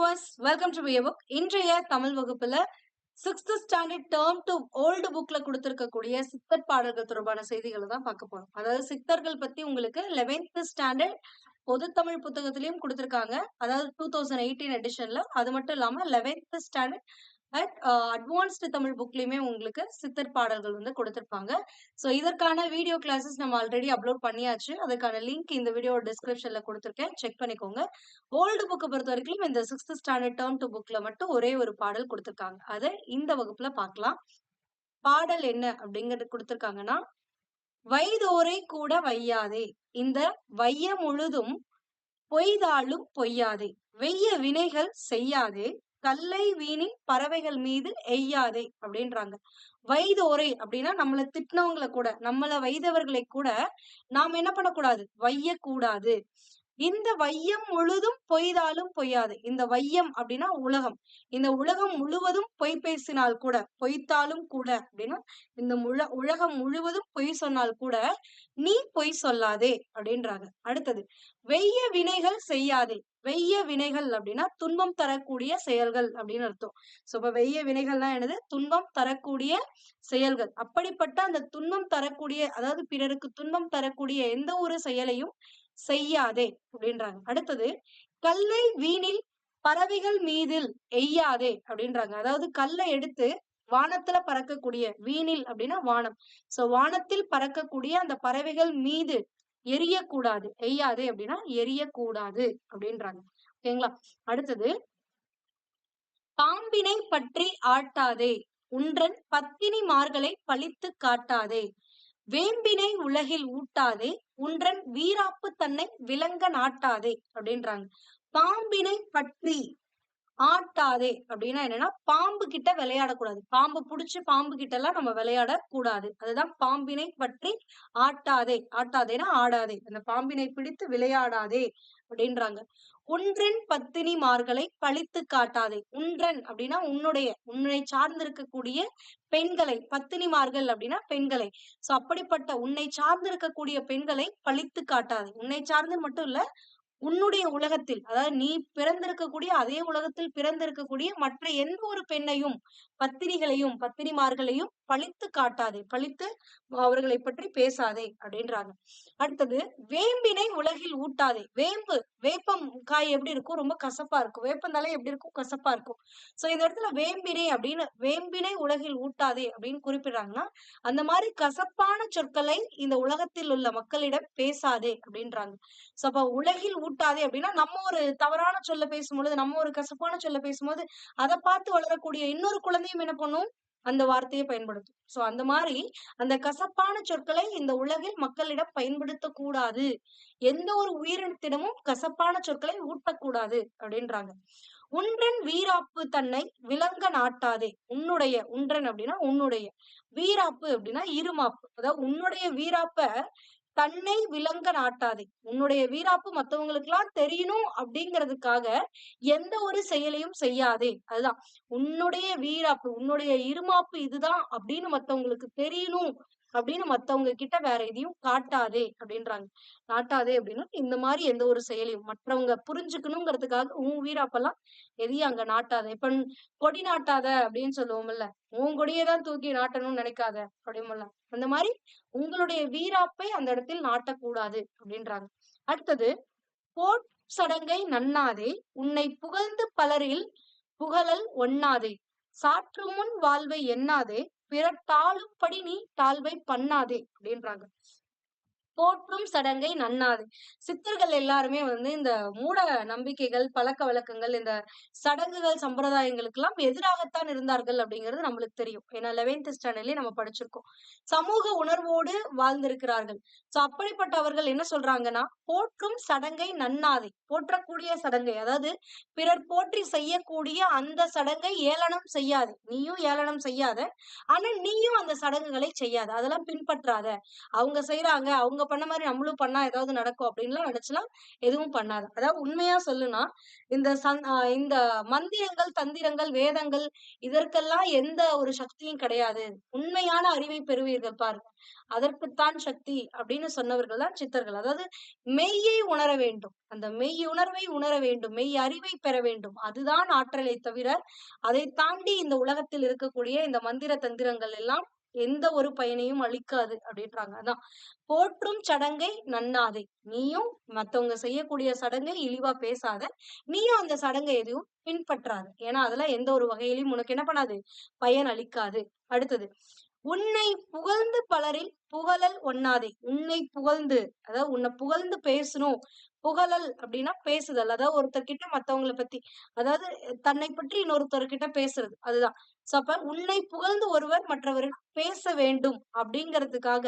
Viewers welcome to book இன்றைய தமிழ் வகுப்புல sixth standard term two old புக்ல கொடுத்திருக்கக்கூடிய சித்தர் பாடல்கள் தொடர்பான செய்திகளை தான் பார்க்க போறோம். அதாவது சித்தர்கள் பத்தி உங்களுக்கு லெவன்த் ஸ்டாண்டர்ட் பொது தமிழ் புத்தகத்திலையும் கொடுத்திருக்காங்க. அதாவது டூ தௌசண்ட் எயிட்டீன் எடிஷன்ல அது மட்டும் இல்லாம eleventh standard at advanced uh, Tamil புக்லேயுமே உங்களுக்கு சித்தர் பாடல்கள் வந்து கொடுத்துருப்பாங்க. ஸோ இதற்கான வீடியோ கிளாஸஸ் நம்ம ஆல்ரெடி அப்லோட் பண்ணியாச்சு. அதுக்கான லிங்க் இந்த வீடியோ டிஸ்கிரிப்ஷனில் கொடுத்துருக்கேன். செக் பண்ணிக்கோங்க. ஓல்டு புக்கை பொறுத்த வரைக்கும் இந்த சிக்ஸ்த் ஸ்டாண்டர்ட் டேர்ம் டு புக்கில் மட்டும் ஒரே ஒரு பாடல் கொடுத்துருக்காங்க. அதை இந்த வகுப்பில் பார்க்கலாம். பாடல் என்ன அப்படிங்கிறது கொடுத்துருக்காங்கன்னா வைதோரை கூட வையாதே. இந்த வைய முழுதும் பொய்தாலும் பொய்யாதே. வெய்ய வினைகள் செய்யாதே. கல்லை வீணின் பறவைகள் மீது எய்யாதே அப்படின்றாங்க. வைதோரை அப்படின்னா நம்மளை திட்டினவங்களை கூட நம்மளை வைதவர்களை கூட நாம் என்ன பண்ணக்கூடாது? வையக்கூடாது. கூடாது இந்த வையம் முழுதும் பொய்தாலும் பொய்யாது. இந்த வையம் அப்படின்னா உலகம். இந்த உலகம் முழுவதும் பொய் பேசினால் கூட பொய்த்தாலும் கூட அப்படின்னா இந்த முழ உலகம் முழுவதும் பொய் சொன்னால் கூட நீ பொய் சொல்லாதே அப்படின்றாங்க. அடுத்தது வெய்ய வினைகள் செய்யாதே. வெய்ய வினைகள் அப்படின்னா துன்பம் தரக்கூடிய செயல்கள் அப்படின்னு அர்த்தம். சோ இப்ப வெய்ய வினைகள்லாம் என்னது? துன்பம் தரக்கூடிய செயல்கள். அப்படிப்பட்ட அந்த துன்பம் தரக்கூடிய அதாவது பிறருக்கு துன்பம் தரக்கூடிய எந்த ஒரு செயலையும் செய்யாதே அப்படின்றாங்க. அடுத்தது கல்லை வீணில் பறவைகள் மீதில் எய்யாதே அப்படின்றாங்க. அதாவது கல்லை எடுத்து வானத்துல பறக்கக்கூடிய வீணில் அப்படின்னா வானம். சோ வானத்தில் பறக்கக்கூடிய அந்த பறவைகள் மீது எரியக்கூடாது. எய்யாதே அப்படின்னா எரியக்கூடாது அப்படின்றாங்க. ஓகேங்களா? அடுத்தது பாம்பினை பற்றி ஆட்டாதே. உன்றன் பத்தினி மார்களை பழித்து காட்டாதே. வேம்பினை உலகில் ஊட்டாதே உன்றன் வீராப்பு தன்னை விளங்க நாட்டாதே அப்படின்றாங்க. பாம்பினை பற்றி ஆட்டாதே அப்படின்னா என்னன்னா பாம்பு கிட்ட விளையாடக்கூடாது. பாம்பு புடிச்சு பாம்பு கிட்ட எல்லாம் நம்ம விளையாட கூடாது அதுதான் பாம்பினை பற்றி ஆட்டாதே. ஆட்டாதேனா ஆடாதே. அந்த பாம்பினை பிடித்து விளையாடாதே அப்படின்றாங்க. உன்றன் பத்தினிமார்களை பழித்து காட்டாதே. உன்றன் அப்படின்னா உன்னுடைய உன்னை சார்ந்திருக்கக்கூடிய பெண்களை பத்தினிமார்கள் அப்படின்னா பெண்களை. சோ அப்படிப்பட்ட உன்னை சார்ந்திருக்கக்கூடிய பெண்களை பழித்து காட்டாதே. உன்னை சார்ந்து மட்டும் இல்ல உன்னுடைய உலகத்தில் அதாவது நீ பிறந்திருக்கக்கூடிய அதே உலகத்தில் பிறந்திருக்கக்கூடிய மற்ற எந்த ஒரு பெண்ணையும் பத்திரிகளையும் பத்திரிமார்களையும் பழித்து காட்டாதே பழித்து அவர்களை பற்றி பேசாதே அப்படின்றாங்க. அடுத்தது வேம்பினை உலகில் ஊட்டாதே. வேம்பு வேப்பம் காய் எப்படி இருக்கும்? ரொம்ப கசப்பா இருக்கும். வேப்பந்தலை எப்படி இருக்கும்? கசப்பா இருக்கும். சோ இந்த இடத்துல வேம்பினை அப்படின்னு வேம்பினை உலகில் ஊட்டாதே அப்படின்னு குறிப்பிடுறாங்கன்னா அந்த மாதிரி கசப்பான சொற்களை இந்த உலகத்தில் உள்ள மக்களிடம் பேசாதே அப்படின்றாங்க. சோ அப்ப உலகில் ஊட்டாதே அப்படின்னா நம்ம ஒரு தவறான சொல்ல பேசும்பொழுது நம்ம ஒரு கசப்பான சொல்ல பேசும்போது அதை பார்த்து வளரக்கூடிய இன்னொரு குழந்தையும் என்ன பண்ணும்? அந்த வார்த்தையை பயன்படுத்தும். சோ அந்த மாதிரி அந்த கசப்பான சொற்களை இந்த உலகில் மக்களிடம் பயன்படுத்த கூடாது எந்த ஒரு உயிரினத்திடமும் கசப்பான சொற்களை ஊட்டக்கூடாது அப்படின்றாங்க. உன்றன் வீராப்பு தன்னை விலங்க நாட்டாதே. உன்னுடைய உன்றன் அப்படின்னா உன்னுடைய. வீராப்பு அப்படின்னா இருமாப்பு. அதாவது உன்னுடைய வீராப்ப தன்னை விளங்க நாட்டாதே. உன்னுடைய வீராப்பு மத்தவங்களுக்கு எல்லாம் தெரியணும் அப்படிங்கிறதுக்காக எந்த ஒரு செயலையும் செய்யாதே. அதுதான். உன்னுடைய வீராப்பு உன்னுடைய இருமாப்பு இதுதான் அப்படின்னு மத்தவங்களுக்கு தெரியணும் அப்படின்னு மத்தவங்க கிட்ட வேற எதையும் காட்டாதே அப்படின்றாங்க. நாட்டாதே அப்படின்னா இந்த மாதிரி எந்த ஒரு செயலையும் மற்றவங்க புரிஞ்சுக்கணுங்கிறதுக்காக உன் வீராப்பெல்லாம் எதையும் அங்க நாட்டாத. இப்ப கொடி நாட்டாத அப்படின்னு சொல்லுவோம்ல. உன் கொடியதான் தூக்கி நாட்டணும்னு நினைக்காத அப்படிமல்ல அந்த மாதிரி உங்களுடைய வீராப்பை அந்த இடத்தில் நாட்டக்கூடாது அப்படின்றாங்க. அடுத்தது போட் சடங்கை நன்னாதே. உன்னை புகழ்ந்து பலரில் புகழல் ஒண்ணாதே. சாற்று முன் வாழ்வை எண்ணாதே. பிறர் தாழும்படி நீ தாழ்வை பண்ணாதே அப்படின்றாங்க. போற்றும் சடங்கை நன்னாது. சித்தர்கள் எல்லாருமே வந்து இந்த மூட நம்பிக்கைகள் பழக்க வழக்கங்கள் இந்த சடங்குகள் சம்பிரதாயங்களுக்கு எல்லாம் எதிராகத்தான் இருந்தார்கள் அப்படிங்கிறது நம்மளுக்கு தெரியும். ஏன்னா லெவன்த் ஸ்டாண்டர்ட்லயே நம்ம படிச்சிருக்கோம். சமூக உணர்வோடு வாழ்ந்திருக்கிறார்கள். சோ அப்படிப்பட்டவர்கள் என்ன சொல்றாங்கன்னா போற்றும் சடங்கை நன்னாதை. போற்றக்கூடிய சடங்கை அதாவது பிறர் போற்றி செய்யக்கூடிய அந்த சடங்கை ஏளனம் செய்யாது. நீயும் ஏளனம் செய்யாத ஆனா நீயும் அந்த சடங்குகளை செய்யாத. அதெல்லாம் பின்பற்றாத. அவங்க செய்யறாங்க அவங்க பண்ண மாதிரி நம்மளும் பண்ணா ஏதாவது நடக்கும் அப்படின்லாம் நினைச்சுலாம் எதுவும் பண்ணாது. அதாவது உண்மையா சொல்லுனா இந்த சந் இந்த மந்திரங்கள் தந்திரங்கள் வேதங்கள் இதற்கெல்லாம் எந்த ஒரு சக்தியும் கிடையாது. உண்மையான அறிவை பெறுவீர்கள் பாருங்க. அதற்குத்தான் சக்தி அப்படின்னு சொன்னவர்கள் தான் சித்தர்கள். அதாவது மெய்யை உணர வேண்டும். அந்த மெய் உணர்வை உணர வேண்டும். மெய் அறிவை பெற வேண்டும். அதுதான் ஆற்றலை தவிர அதை தாண்டி இந்த உலகத்தில் இருக்கக்கூடிய இந்த மந்திர தந்திரங்கள் எல்லாம் எந்த ஒரு பயனையும் அளிக்காது அப்படின்றாங்க. அதான். போற்றும் சடங்கை நன்னாதே. நீயும் மத்தவங்க செய்யக்கூடிய சடங்கை இழிவா பேசாத. நீயும் அந்த சடங்கை எதையும் பின்பற்றாத. ஏன்னா அதெல்லாம் எந்த ஒரு வகையிலும் உனக்கு என்ன பண்ணாது? பயன் அளிக்காது. அடுத்தது. உன்னை புகழ்ந்து பலரில் புகழல் ஒண்ணாதே. உன்னை புகழ்ந்து அதாவது உன்னை புகழ்ந்து பேசணும். புகழல் அப்படின்னா பேசுதல். அதாவது ஒருத்தர்கிட்ட மத்தவங்களை பத்தி. அதாவது தன்னை பற்றி இன்னொருத்தர்கிட்ட பேசுறது. அதுதான். சோ அப்ப உன்னை புகழ்ந்து ஒருவர் மற்றவரிடம் பேச வேண்டும் அப்படிங்கிறதுக்காக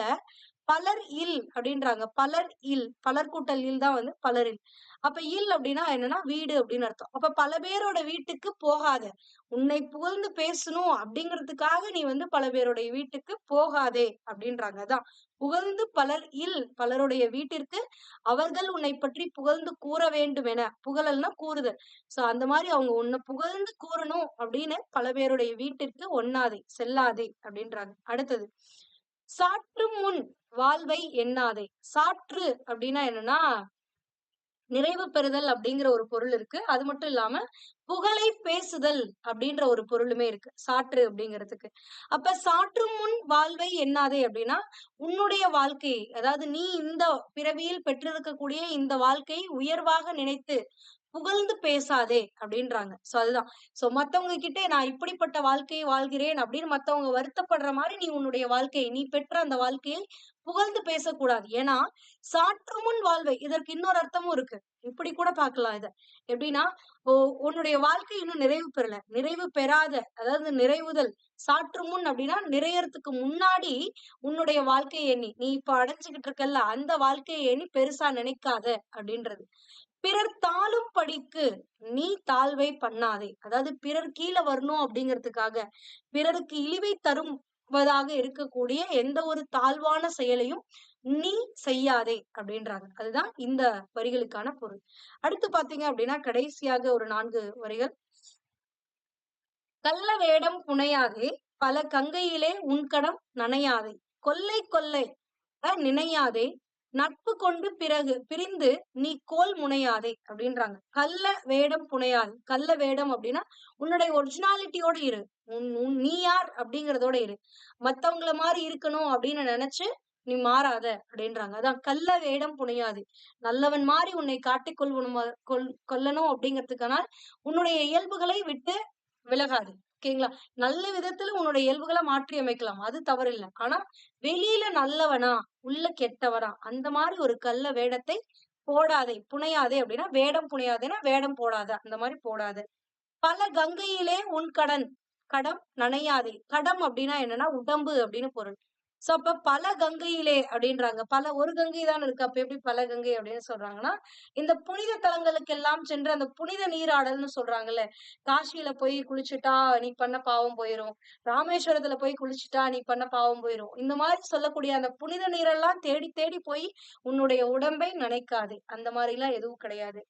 பலர் இல் அப்படின்றாங்க. பலர் இல். பலர் கூட்டல் இல் தான் வந்து பலரில் அப்ப இல் அப்படின்னா என்னன்னா வீடு அப்படின்னு அர்த்தம். அப்ப பல பேரோட வீட்டுக்கு போகாத. உன்னை புகழ்ந்து பேசணும் அப்படிங்கிறதுக்காக நீ வந்து பல பேருடைய வீட்டுக்கு போகாதே அப்படின்றாங்க. அதான். புகழ்ந்து பலர் இல் பலருடைய வீட்டிற்கு அவர்கள் உன்னை பற்றி புகழ்ந்து கூற வேண்டும் என. புகழல்னா கூறுதல். சோ அந்த மாதிரி அவங்க உன்னை புகழ்ந்து கூறணும் அப்படின்னு பல பேருடைய வீட்டிற்கு ஒண்ணாதே செல்லாதே அப்படின்றாங்க. அடுத்தது. சாற்று முன் வாழ்வை எண்ணாதே. சாற்று அப்படின்னா என்னன்னா நிறைவு பெறுதல் அப்படிங்கிற ஒரு பொருள் இருக்கு. அது மட்டும் இல்லாம புகழை பேசுதல் அப்படின்ற ஒரு பொருளுமே இருக்கு. சாற்று அப்படிங்கிறதுக்கு. அப்ப சாற்று முன் வாழ்வை எண்ணாதே அப்படின்னா உன்னுடைய வாழ்க்கை அதாவது நீ இந்த பிறவியில் பெற்றிருக்கக்கூடிய இந்த வாழ்க்கையை உயர்வாக நினைத்து புகழ்ந்து பேசாதே அப்படின்றாங்க. சோ அதுதான். சோ மத்தவங்க கிட்டே நான் இப்படிப்பட்ட வாழ்க்கையை வாழ்கிறேன் அப்படின்னு மத்தவங்க வருத்தப்படுற மாதிரி நீ உன்னுடைய வாழ்க்கையை நீ பெற்ற அந்த வாழ்க்கையை புகழ்ந்து பேசக்கூடாது. ஏன்னா சாற்று முன் வாழ்வை இதற்கு இன்னொரு அர்த்தமும் இருக்கு. இப்படி கூட பாக்கலாம் இத. எப்படின்னா ஓ உன்னுடைய வாழ்க்கை இன்னும் நிறைவு பெறல. நிறைவு பெறாத அதாவது நிறைவுதல் சாற்று முன் அப்படின்னா நிறையறதுக்கு முன்னாடி உன்னுடைய வாழ்க்கையை எண்ணி. நீ இப்ப அடைஞ்சுகிட்டு இருக்கல்ல அந்த வாழ்க்கையை எண்ணி பெருசா நினைக்காத அப்படின்றது. பிறர் தாழும் படிக்கு நீ தாழ்வை பண்ணாதே. அதாவது பிறர் கீழே வரணும் அப்படிங்கிறதுக்காக பிறருக்கு இழிவை தருவதாக இருக்கக்கூடிய எந்த ஒரு தாழ்வான செயலையும் நீ செய்யாதே அப்படின்றாங்க. அதுதான் இந்த வரிகளுக்கான பொருள். அடுத்து பாத்தீங்க அப்படின்னா கடைசியாக ஒரு நான்கு வரிகள். கள்ள வேடம் புனையாதே பல கங்கையிலே உன்கடம் நனையாதே. கொல்லை கொல்லை நினையாதே. நட்பு கொண்டு பிறகு பிரிந்து நீ கோல் முனையாதே அப்படின்றாங்க. கள்ள வேடம் புனையாது கள்ள வேடம் அப்படின்னா உன்னுடைய ஒரிஜினாலிட்டியோட இரு. உன் உன் நீ யார் அப்படிங்கறதோட இரு. மத்தவங்கள மாதிரி இருக்கணும் அப்படின்னு நினைச்சு நீ மாறாத அப்படின்றாங்க. அதான் கள்ள வேடம் புனையாது. நல்லவன் மாதிரி உன்னை காட்டிக் கொள்வனும் கொல் கொல்லணும் அப்படிங்கிறதுக்கானால் உன்னுடைய இயல்புகளை விட்டு விலகாது. ஓகேங்களா? நல்ல விதத்துல உன்னோட இயல்புகளை மாற்றி அமைக்கலாம். அது தவறில்லை. ஆனா வெளியில நல்லவனா உள்ள கெட்டவனா அந்த மாதிரி ஒரு கல்ல வேடத்தை போடாதே புனையாதே அப்படின்னா வேடம் புனையாதேன்னா வேடம் போடாத. அந்த மாதிரி போடாத. பல கங்கையிலே உன் கடன் கடம் நனையாதே. கடம் அப்படின்னா என்னன்னா உடம்பு அப்படின்னு பொருள். சோ அப்ப பல கங்கையிலே அப்படின்றாங்க. பல ஒரு கங்கை தான் இருக்கு. அப்ப எப்படி பல கங்கை அப்படின்னு சொல்றாங்கன்னா இந்த புனித தலங்களுக்கு எல்லாம் சென்று அந்த புனித நீராடல்னு சொல்றாங்கல்ல. காசியில போய் குளிச்சுட்டா நீ பண்ண பாவம் போயிரும். ராமேஸ்வரத்துல போய் குளிச்சுட்டா நீ பண்ண பாவம் போயிரும். இந்த மாதிரி சொல்லக்கூடிய அந்த புனித நீரெல்லாம் தேடி தேடி போய் உன்னுடைய உடம்பை நினைக்காது. அந்த மாதிரி எல்லாம் எதுவும் கிடையாது.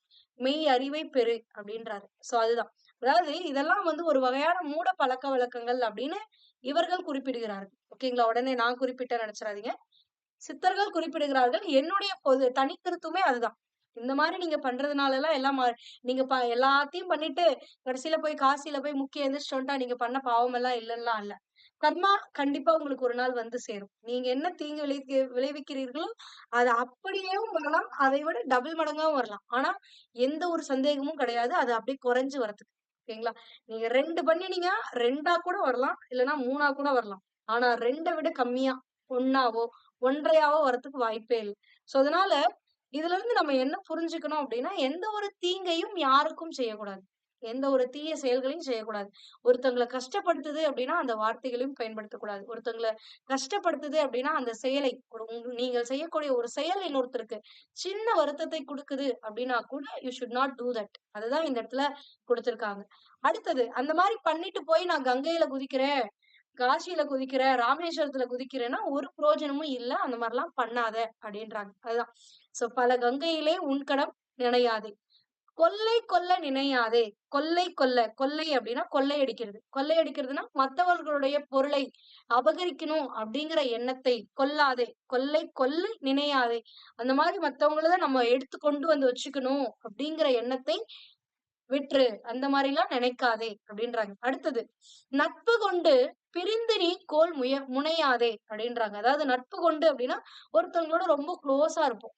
மெய் அறிவை பெறு அப்படின்றாரு. சோ அதுதான். அதாவது இதெல்லாம் வந்து ஒரு வகையான மூட பழக்க வழக்கங்கள் அப்படின்னு இவர்கள் குறிப்பிடுகிறார்கள். ஓகேங்களா உடனே நான் குறிப்பிட்ட நினைச்சிடாதீங்க. சித்தர்கள் குறிப்பிடுகிறார்கள். என்னுடைய பொது தனி கருத்துமே அதுதான். இந்த மாதிரி நீங்க பண்றதுனால எல்லாம் எல்லாம் நீங்க ப எல்லாத்தையும் பண்ணிட்டு கடைசியில போய் காசியில போய் முக்கிய எந்திரிச்சிட்டு நீங்க பண்ண பாவம் எல்லாம் இல்லைன்னா இல்ல. கர்மா கண்டிப்பா உங்களுக்கு ஒரு நாள் வந்து சேரும். நீங்க என்ன தீங்கு விளைவிக்க விளைவிக்கிறீர்களோ அது அப்படியேவும் வரலாம். அதை விட டபுள் மடங்காவும் வரலாம். ஆனா எந்த ஒரு சந்தேகமும் கிடையாது. அது அப்படியே குறைஞ்சு வரதுக்கு ஓகேங்களா? நீங்க ரெண்டு பண்ணினீங்க ரெண்டா கூட வரலாம் இல்லைன்னா மூணா கூட வரலாம். ஆனா ரெண்டை விட கம்மியா ஒன்னாவோ ஒன்றையாவோ வரத்துக்கு வாய்ப்பே இல்லை. சோ அதனால இதுல இருந்து நம்ம என்ன புரிஞ்சுக்கணும் அப்படின்னா எந்த ஒரு தீங்கையும் யாருக்கும் செய்யக்கூடாது. எந்த ஒரு தீய செயல்களையும் செய்யக்கூடாது ஒருத்தங்களை கஷ்டப்படுத்துது அப்படின்னா அந்த வார்த்தைகளையும் பயன்படுத்தக்கூடாது ஒருத்தங்களை கஷ்டப்படுத்துது அப்படின்னா அந்த செயலை ஒரு நீங்கள் செய்யக்கூடிய ஒரு செயல் இன்னொருத்தருக்கு சின்ன வருத்தத்தை கொடுக்குது அப்படின்னா கூட you should not do that அதுதான் இந்த இடத்துல கொடுத்திருக்காங்க அடுத்தது அந்த மாதிரி பண்ணிட்டு போய் நான் கங்கையில குதிக்கிறேன் காசியில குதிக்கிற, ராமேஸ்வரத்துல குதிக்கிறேன்னா ஒரு பிரயோஜனமும் இல்ல. அந்த மாதிரிலாம் பண்ணாத அப்படின்றாங்க. அதுதான். சோ பல கங்கையிலே உன்கடம் நினையாதே. கொள்ளை கொல்ல நினையாதே. கொள்ளை அப்படின்னா கொள்ளை அப்படின்னா கொள்ளை அடிக்கிறதுனா மத்தவர்களுடைய பொருளை அபகரிக்கணும் அப்படிங்கிற எண்ணத்தை கொல்லாதே கொள்ளை கொல்ல நினையாதே. அந்த மாதிரி மத்தவங்கள நம்ம எடுத்து கொண்டு வந்து வச்சுக்கணும் அப்படிங்கிற எண்ணத்தை விற்று அந்த மாரிலாம் நினைக்காதே அப்படின்றாங்க. அடுத்தது, நட்பு கொண்டு பிரிந்து நீ கோல் முய முனையாதே அப்படின்றாங்க. அதாவது நட்பு கொண்டு அப்படின்னா, ஒருத்தவங்களோட ரொம்ப க்ளோஸா இருப்போம்.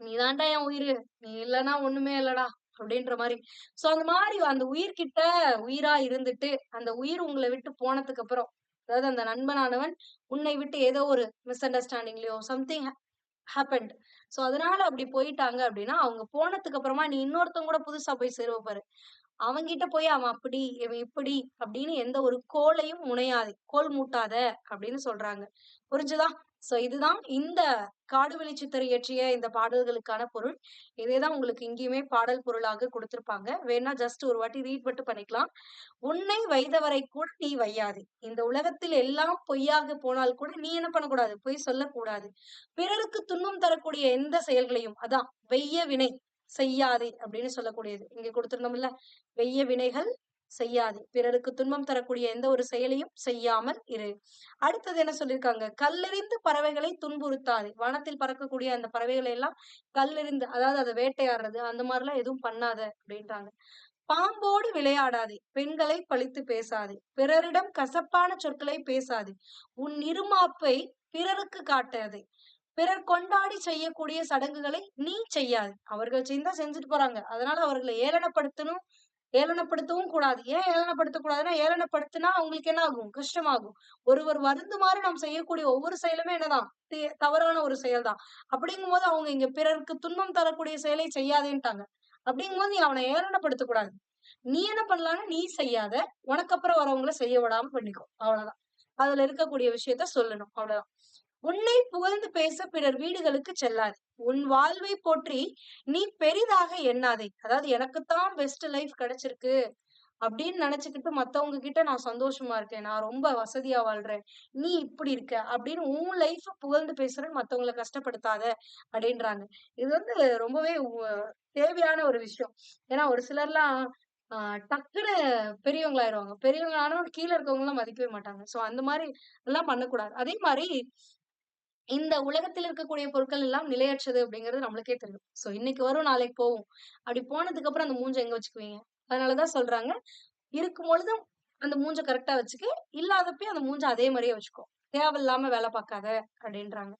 "நீ தான்டா என் உயிர் நீ இல்லைன்னா ஒண்ணுமே இல்லடா." அப்படின்ற மாதிரி சோ அந்த மாதிரி அந்த உயிர்கிட்ட உயிரா இருந்துட்டு, அந்த உயிர் உங்களை விட்டு போனதுக்கு அப்புறம், அதாவது அந்த நண்பனானவன் உன்னை விட்டு ஏதோ ஒரு மிஸ் அண்டர்ஸ்டாண்டிங்லயோ சம்திங் ஹேப்பன்ட். சோ அதனால அப்படி போயிட்டாங்க அப்படின்னா, அவங்க போனதுக்கு அப்புறமா நீ இன்னொருத்தவங்க கூட புதுசா போய் சேருவ பாரு. அவன்கிட்ட போய் அவன் அப்படி, இவன் இப்படி அப்படின்னு எந்த ஒரு கோலையும் முனையாது கோல் மூட்டாத அப்படின்னு சொல்றாங்க. புரிஞ்சுதா? சோ இதுதான் இந்த காடுவெளி சித்தர் இயற்றிய இந்த பாடல்களுக்கான பொருள். இதே தான் உங்களுக்கு இங்கேயுமே பாடல் பொருளாக கொடுத்திருப்பாங்க வேணா ஜஸ்ட் ஒரு வாட்டி ரீட் மட்டும் பண்ணிக்கலாம். "உன்னை வைத்தவரை கூட நீ வையாதே. இந்த உலகத்தில் எல்லாம் பொய்யாக போனால் கூட நீ என்ன பண்ணக்கூடாது? பொய் சொல்லக்கூடாது. பிறருக்கு துன்பம் தரக்கூடிய எந்த செயல்களையும்" அதான் "வெய்ய வினை செய்யாதே" அப்படின்னு சொல்லக்கூடியது. இங்க கொடுத்திருந்தோம்ல "வெய்ய வினைகள் செய்யாதே. பிறருக்கு துன்பம் தரக்கூடிய எந்த ஒரு செயலையும் செய்யாமல் இரு." அடுத்தது என்ன சொல்லியிருக்காங்க? "கல்லெறிந்து பறவைகளை துன்புறுத்தாதே." வானத்தில் பறக்கக்கூடிய அந்த பறவைகளை எல்லாம் கல்லெறிந்து அதாவது அதை வேட்டையாடுறது, அந்த மாதிரிலாம் எதுவும் பண்ணாத அப்படின்றாங்க. "பாம்போடு விளையாடாதே. பெண்களை பழித்து பேசாதே. பிறரிடம் கசப்பான சொற்களை பேசாதே. உன் இருமாப்பை பிறருக்கு காட்டாதே. பிறர் கொண்டாடி செய்யக்கூடிய சடங்குகளை நீ செய்யாது அவர்கள் செய்தா செஞ்சுட்டு போறாங்க. அதனால அவர்களை ஏளனப்படுத்தணும் ஏளனப்படுத்தவும் கூடாது. ஏன் ஏளனப்படுத்தக்கூடாதுன்னா ஏளனப்படுத்தினா அவங்களுக்கு என்ன ஆகும்? கஷ்டமாகும். ஒருவர் வருந்துமாறு நாம் செய்யக்கூடிய ஒவ்வொரு செயலுமே என்னதான்? தவறான ஒரு செயல் தான். அப்படிங்கும்போது அவங்க இங்க பிறருக்கு துன்பம் தரக்கூடிய செயலை செய்யாதேன்ட்டாங்க. அப்படிங்கும்போது நீ அவனை ஏளனப்படுத்தக்கூடாது நீ என்ன பண்ணலான்னு நீ செய்யாத. உனக்கு அப்புறம் வரவங்களை செய்ய விடாம பண்ணிக்கோ. அவ்வளவுதான். அதுல இருக்கக்கூடிய விஷயத்த சொல்லணும். அவ்வளவுதான். "உன்னை புகழ்ந்து பேச பிறர் வீடுகளுக்கு செல்லாது உன் வாழ்வை போற்றி நீ பெரிதாக எண்ணாதே." அதாவது எனக்குத்தான் பெஸ்ட் லைஃப் கிடைச்சிருக்கு அப்படின்னு நினைச்சுக்கிட்டு மத்தவங்க கிட்ட நான் சந்தோஷமா இருக்கேன். நான் ரொம்ப வசதியா வாழ்றேன். நீ இப்படி இருக்க அப்படின்னு உன் லைஃப் புகழ்ந்து பேசுறன்னு மத்தவங்களை கஷ்டப்படுத்தாத அப்படின்றாங்க. இது வந்து ரொம்பவே தேவையான ஒரு விஷயம். ஏன்னா ஒரு சிலர்லாம் டக்குன்னு டக்குனு பெரியவங்களாயிருவாங்க. பெரியவங்களான கீழே கீழ இருக்கவங்கலாம் மதிக்கவே மாட்டாங்க. சோ அந்த மாதிரி எல்லாம் பண்ணக்கூடாது. அதே மாதிரி இந்த உலகத்தில் இருக்கக்கூடிய பொருட்கள் எல்லாம் நிலையற்றது அப்படிங்கிறது நம்மளுக்கே தெரியும். சோ இன்னைக்கு வரும், நாளைக்கு போகும். அப்படி போனதுக்கு அப்புறம் அந்த மூஞ்ச எங்க வச்சுக்குவீங்க? அதனாலதான் சொல்றாங்க, "இருக்கும் பொழுதும் அந்த மூஞ்ச கரெக்டா வச்சுக்க. இல்லாதப்பயும் அந்த மூஞ்ச அதே மாதிரியே வச்சுக்கோ. தேவையில்லாம வேலை பார்க்காத." அப்படின்றாங்க.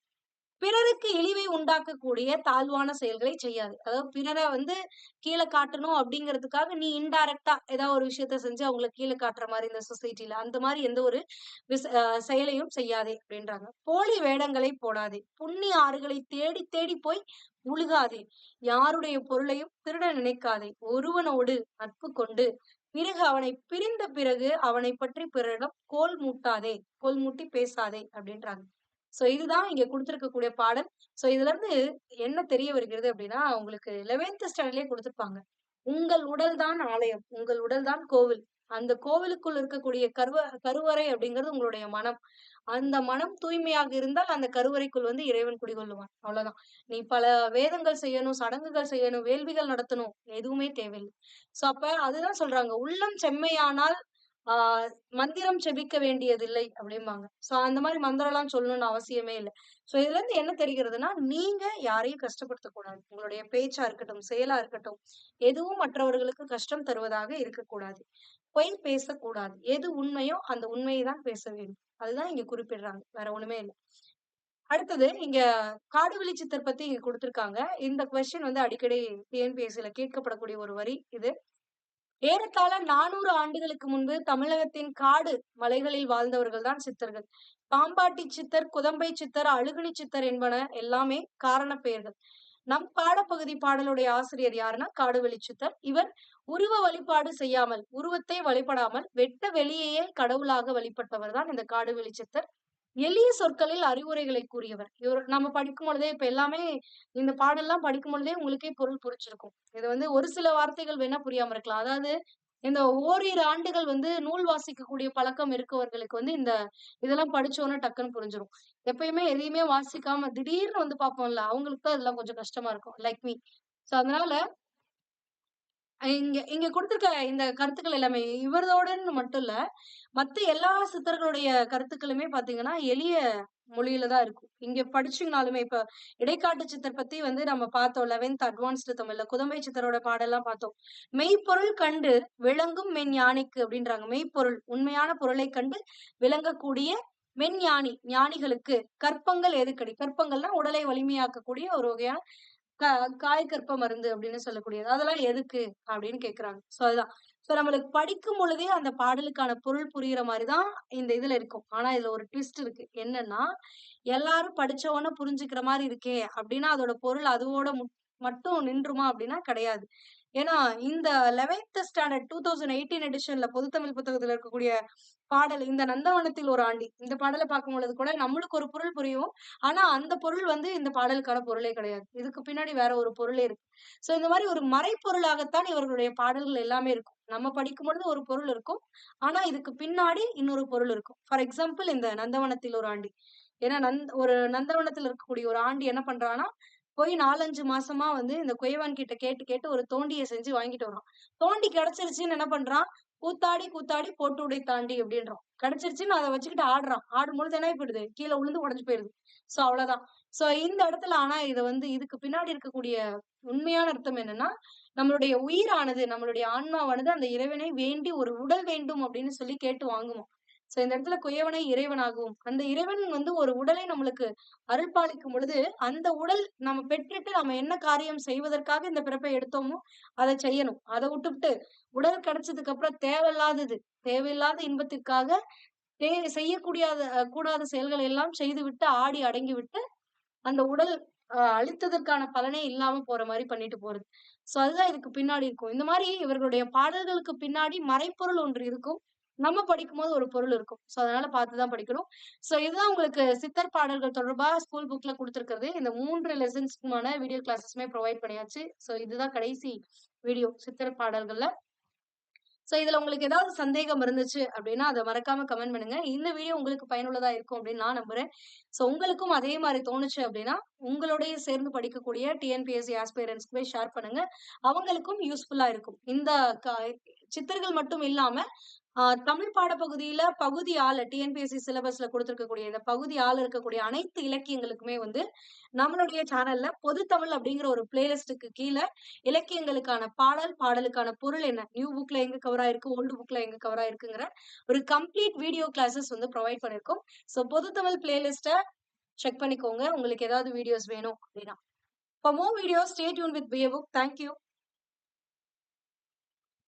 "பிறருக்கு இழிவை உண்டாக்கக்கூடிய தாழ்வான செயல்களை செய்யாது அதாவது பிறரை வந்து கீழே காட்டணும் அப்படிங்கிறதுக்காக நீ இன்டைரக்டா ஏதாவது ஒரு விஷயத்த செஞ்சு அவங்கள கீழே காட்டுற மாதிரி இந்த சொசைட்டில, அந்த மாதிரி எந்த ஒரு செயலையும் செய்யாதே அப்படின்றாங்க. "போலி வேடங்களை போடாதே. புண்ணிய ஆறுகளை தேடி தேடி போய் முழுகாதே. யாருடைய பொருளையும் திருட நினைக்காதே. ஒருவனோடு நட்பு கொண்டு பிறகு அவனை பிரிந்த பிறகு அவனை பற்றி பிறரிடம் கோல் மூட்டாதே. கோல் மூட்டி பேசாதே." அப்படின்றாங்க. ஸோ இதுதான் இங்க கொடுத்துருக்கக்கூடிய பாடல். சோ இதுலருந்து என்ன தெரிய வருகிறது அப்படின்னா, உங்களுக்கு 11த் ஸ்டாண்டர்ட்லயே கொடுத்துருப்பாங்க "உங்கள் உடல் தான் ஆலயம். உங்கள் உடல் தான் கோவில். அந்த கோவிலுக்குள் இருக்கக்கூடிய கருவ கருவறை அப்படிங்கிறது உங்களுடைய மனம். அந்த மனம் தூய்மையாக இருந்தால் அந்த கருவறைக்குள் வந்து இறைவன் குடிகொள்ளுவான்." அவ்வளவுதான். நீ பல வேதங்கள் செய்யணும், சடங்குகள் செய்யணும், வேள்விகள் நடத்தணும். எதுவுமே தேவையில்லை சோ அப்ப அதுதான் சொல்றாங்க, "உள்ளம் செம்மையானால் ஆஹ் மந்திரம் செபிக்க வேண்டியதில்லை." அப்படிம்பாங்க. சோ அந்த மாதிரி மந்திரம் எல்லாம் சொல்லணும்னு அவசியமே இல்லை சோ இதுல இருந்து என்ன தெரிகிறதுன்னா, நீங்க யாரையும் கஷ்டப்படுத்த கூடாது. உங்களுடைய பேச்சா இருக்கட்டும், செயலா இருக்கட்டும், எதுவும் மற்றவர்களுக்கு கஷ்டம் தருவதாக இருக்கக்கூடாது. பொய் பேசக்கூடாது. எது உண்மையோ அந்த உண்மையை தான் பேச வேண்டும். அதுதான் இங்க குறிப்பிடுறாங்க. வேற ஒண்ணுமே இல்ல. அடுத்தது இங்க காடுவெளி சித்தர் பத்தி இங்க குடுத்திருக்காங்க. இந்த கொஸ்டின் வந்து அடிக்கடி டிஎன்பிஎஸ்சில கேட்கப்படக்கூடிய ஒரு வரி இது. "ஏறத்தாழ 400 ஆண்டுகளுக்கு முன்பு தமிழகத்தின் காடு, மலைகளில் வாழ்ந்தவர்கள் தான் சித்தர்கள். பாம்பாட்டி சித்தர், குதம்பை சித்தர், அழுகுனி சித்தர் என்பன எல்லாமே காரண பெயர்கள். நம் பாடப்பகுதி பாடலுடைய ஆசிரியர் யாருன்னா, காடுவெளி சித்தர். இவர் உருவ வழிபாடு செய்யாமல், உருவத்தை வழிபடாமல் வெட்ட வெளியேயே கடவுளாக வழிபட்டவர் தான் இந்த காடுவெளி சித்தர். எளிய சொற்களில் அறிவுரைகளை கூறியவர். இவர் நம்ம படிக்கும் பொழுதே இப்ப எல்லாமே இந்த பாடல்லாம் படிக்கும் பொழுதே உங்களுக்கே பொருள் புரிஞ்சிருக்கும். இது வந்து ஒரு சில வார்த்தைகள் வேணா புரியாம இருக்கலாம். அதாவது இந்த ஓரிரு ஆண்டுகள் வந்து நூல் வாசிக்கக்கூடிய பழக்கம் இருக்கவர்களுக்கு வந்து இந்த இதெல்லாம் படிச்சோன்னு டக்குன்னு புரிஞ்சிடும் எப்பயுமே எதையுமே வாசிக்காம திடீர்னு வந்து பார்ப்போம்ல, அவங்களுக்கு தான் இதெல்லாம் கொஞ்சம் கஷ்டமா இருக்கும். Like me. ஸோ அதனால இங்க இங்க கொடுத்துருக்க இந்த கருத்துக்கள் எல்லாமே இவரோடன்னு மட்டும் இல்ல. மத்த எல்லா சித்தர்களுடைய கருத்துக்களுமே பார்த்தீங்கன்னா, எளிய மொழியில தான் இருக்கும். இங்க படிச்சீங்கனாலுமே இப்ப இடைக்காட்டு சித்தர் பத்தி வந்து நம்ம பார்த்தோம். 11த் அட்வான்ஸ்டு தமிழ்ல குதம்பை சித்தரோட பாடல்லாம் பார்த்தோம். "மெய்ப்பொருள் கண்டு விளங்கும் மென் ஞானிக்கு அப்படின்றாங்க. மெய்ப்பொருள் உண்மையான பொருளைக் கண்டு விளங்கக்கூடிய மென் ஞானி ஞானிகளுக்கு கற்பங்கள் எதுக்கடி? கற்பங்கள்னா உடலை வலிமையாக்கக்கூடிய ஒரு வகையான க காயகற்ப மருந்து அப்படின்னு சொல்லக்கூடியது. அதெல்லாம் எதுக்கு? அப்படின்னு கேக்குறாங்க சோ அதுதான். சோ நம்மளுக்கு படிக்கும் பொழுதே அந்த பாடலுக்கான பொருள் புரியுற மாதிரிதான் தான் இந்த இதுல இருக்கும். ஆனா இதுல ஒரு ட்விஸ்ட் இருக்கு. என்னன்னா, எல்லாரும் படிச்ச உடனே புரிஞ்சுக்கிற மாதிரி இருக்கே! அப்படின்னா அதோட பொருள் அதுவோட மட்டும் நின்றுமா? அப்படின்னா கிடையாது. ஏன்னா இந்த 11த் ஸ்டாண்டர்ட் 2018 எடிஷன்ல பொதுத்தமிழ் புத்தகத்துல இருக்கக்கூடிய பாடல் இந்த நந்தவனத்தில் ஒரு ஆண்டி. இந்த பாடலை பார்க்கும் பொழுது கூட நம்மளுக்கு ஒரு பொருள் புரியும். ஆனா அந்த பொருள் வந்து இந்த பாடலுக்கான பொருளே கிடையாது. இதுக்கு பின்னாடி வேற ஒரு பொருளே இருக்கு. சோ இந்த மாதிரி ஒரு மறைப்பொருளாகத்தான் இவர்களுடைய பாடல்கள் எல்லாமே இருக்கும். நம்ம படிக்கும் பொழுது ஒரு பொருள் இருக்கும். ஆனா இதுக்கு பின்னாடி இன்னொரு பொருள் இருக்கும். ஃபார் எக்ஸாம்பிள் இந்த நந்தவனத்தில் ஒரு ஆண்டி. ஏன்னா நந்த் ஒரு நந்தவனத்தில் இருக்கக்கூடிய ஒரு ஆண்டி என்ன பண்றான்னா, போய் 4, 5 மாசமா வந்து இந்த குயவன் கிட்ட கேட்டு கேட்டு ஒரு தோண்டிய செஞ்சு வாங்கிட்டு வரான். தோண்டி கிடைச்சிருச்சுன்னு என்ன பண்றான், கூத்தாடி கூத்தாடி போட்டு உடை தாண்டி அப்படின்றான். கிடைச்சிருச்சுன்னு அதை வச்சுக்கிட்டு ஆடுறான். ஆடும்பொழுது என்ன போயிடுது, கீழே விழுந்து உடஞ்சு போயிருது. ஸோ அவ்வளோதான். ஸோ இந்த இடத்துல ஆனா இது வந்து இதுக்கு பின்னாடி இருக்கக்கூடிய உண்மையான அர்த்தம் என்னன்னா, நம்மளுடைய உயிரானது, நம்மளுடைய ஆன்மாவானது அந்த இறைவனை வேண்டி ஒரு உடல் வேண்டும் அப்படின்னு சொல்லி கேட்டு வாங்குவோம் ஸோ இந்த இடத்துல குயவனை இறைவனாகவும், அந்த இறைவன் வந்து ஒரு உடலை நம்மளுக்கு அருள்பாலிக்கும் பொழுது, அந்த உடல் நம்ம பெற்றுட்டு நம்ம என்ன காரியம் செய்வதற்காக இந்த பிறப்பை எடுத்தோமோ, அதை செய்யணும். அதை விட்டுவிட்டு உடல் கிடைச்சதுக்கு அப்புறம் தேவையில்லாதது, தேவையில்லாத இன்பத்திற்காக தே செய்யக்கூடியாத கூடாத செயல்களை எல்லாம் செய்துவிட்டு, ஆடி அடங்கி விட்டு அந்த உடல் அழித்ததற்கான பலனே இல்லாம போற மாதிரி பண்ணிட்டு போறது. சோ அதுதான் இதுக்கு பின்னாடி இருக்கும். இந்த மாதிரி இவர்களுடைய பாடல்களுக்கு பின்னாடி மறைப்பொருள் ஒன்று இருக்கும். நம்ம படிக்கும் போது ஒரு பொருள் இருக்கும். ஸோ அதனால பார்த்துதான் படிக்கணும். ஸோ இதுதான் உங்களுக்கு சித்தர் பாடல்கள் தொடர்பா ஸ்கூல் புக்ல கொடுத்துருக்கிறது இந்த மூன்று லெசன்ஸ்க்குமான வீடியோ கிளாஸஸுமே ப்ரொவைட் பண்ணியாச்சு. ஸோ இதுதான் கடைசி வீடியோ சித்தர் பாடல்கள்ல. ஸோ இதுல உங்களுக்கு ஏதாவது சந்தேகம் இருந்துச்சு அப்படின்னா, அத மறக்காம கமெண்ட் பண்ணுங்க. இந்த வீடியோ உங்களுக்கு பயனுள்ளதா இருக்கும் அப்படின்னு நான் நம்புறேன். ஸோ உங்களுக்கும் அதே மாதிரி தோணுச்சு அப்படின்னா, உங்களுடைய சேர்ந்து படிக்கக்கூடிய டிஎன்பிஎஸ்சி ஆஸ்பிரண்ட்ஸ்க்கு போய் ஷேர் பண்ணுங்க. அவங்களுக்கும் யூஸ்ஃபுல்லா இருக்கும். இந்த க சித்தர்கள் மட்டும் இல்லாம, தமிழ் பாடப்பகுதியில பகுதி ஆள் டிஎன்பிஎஸ்சி சிலபஸ்ல கொடுத்துருக்கக்கூடிய இந்த பகுதி ஆள் இருக்கக்கூடிய அனைத்து இலக்கியங்களுக்குமே வந்து, நம்மளுடைய சேனல்ல பொதுத்தமிழ் அப்படிங்கிற ஒரு பிளேலிஸ்டுக்கு கீழே இலக்கியங்களுக்கான பாடல், பாடலுக்கான பொருள் என்ன? நியூ புக்ல எங்க கவர் ஆயிருக்கு, ஓல்டு புக்ல எங்க கவர் ஆயிருக்குங்கிற ஒரு கம்ப்ளீட் வீடியோ கிளாஸஸ் வந்து ப்ரொவைட் பண்ணியிருக்கோம். ஸோ பொது தமிழ் பிளேலிஸ்ட்ட செக் பண்ணிக்கோங்க. உங்களுக்கு ஏதாவது வீடியோஸ் வேணும் அப்படின்னா. For more videos stay tuned with BA book. Thank you.